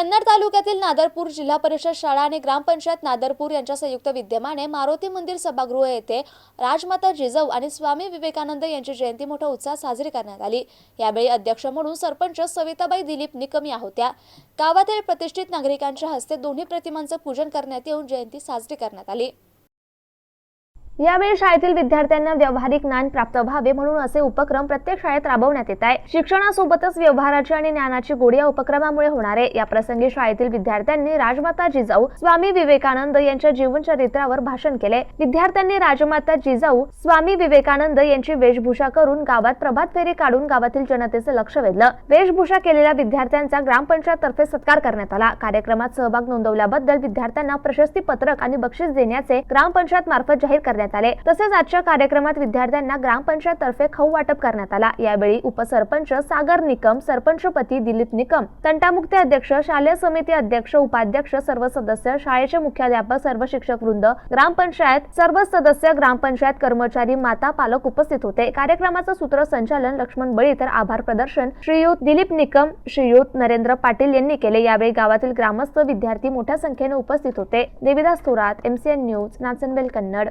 कन्नड तालुक्यातील नादरपूर जिल्हा परिषद शाळा आणि ग्रामपंचायत नादरपूर यांच्या संयुक्त विद्यमाने मारुती मंदिर सभागृह येथे राजमाता जिजाऊ आणि स्वामी विवेकानंद यांची जयंती मोठ्या उत्साहात साजरी करण्यात आली. यावेळी अध्यक्ष म्हणून सरपंच सविताबाई दिलीप निकम या होत्या. गावातील प्रतिष्ठित नागरिकांच्या हस्ते दोन्ही प्रतिमांचं पूजन करण्यात येऊन जयंती साजरी करण्यात आली. यावेळी शाळेतील विद्यार्थ्यांना व्यावहारिक ज्ञान प्राप्त व्हावे म्हणून असे उपक्रम प्रत्येक शाळेत राबवण्यात येत आहे. शिक्षणासोबतच व्यवहाराची आणि ज्ञानाची गोडी या उपक्रमामुळे होणार आहे. या प्रसंगी शाळेतील विद्यार्थ्यांनी राजमाता जिजाऊ स्वामी विवेकानंद यांच्या जीवन चरित्रावर भाषण केले. विद्यार्थ्यांनी राजमाता जिजाऊ स्वामी विवेकानंद यांची वेशभूषा करून गावात प्रभात फेरी काढून गावातील जनतेचे लक्ष वेधलं. वेशभूषा केलेल्या विद्यार्थ्यांचा ग्रामपंचायत तर्फे सत्कार करण्यात आला. कार्यक्रमात सहभाग नोंदवल्याबद्दल विद्यार्थ्यांना प्रशस्ती पत्रक आणि बक्षीस देण्याचे ग्रामपंचायत मार्फत जाहीर करण्यात आले. तसेच आजच्या कार्यक्रमात विद्यार्थ्यांना ग्रामपंचायत तर्फे खाऊ वाटप करण्यात आला. यावेळी उपसरपंच सागर निकम सरपंचपती दिलीप निकम तंटामुक्ती अध्यक्ष शालेय समिती अध्यक्ष उपाध्यक्ष सर्व सदस्य शाळेचे मुख्याध्यापक सर्व शिक्षक वृंद ग्रामपंचायत सर्व सदस्य ग्रामपंचायत कर्मचारी माता पालक उपस्थित होते. कार्यक्रमाचं सूत्रसंचालन लक्ष्मण बळी तर आभार प्रदर्शन श्रीयुत दिलीप निकम श्रीयुत नरेंद्र पाटील यांनी केले. यावेळी गावातील ग्रामस्थ विद्यार्थी मोठ्या संख्येने उपस्थित होते. Devidas Thorat MCN news Nachanbel Kannad.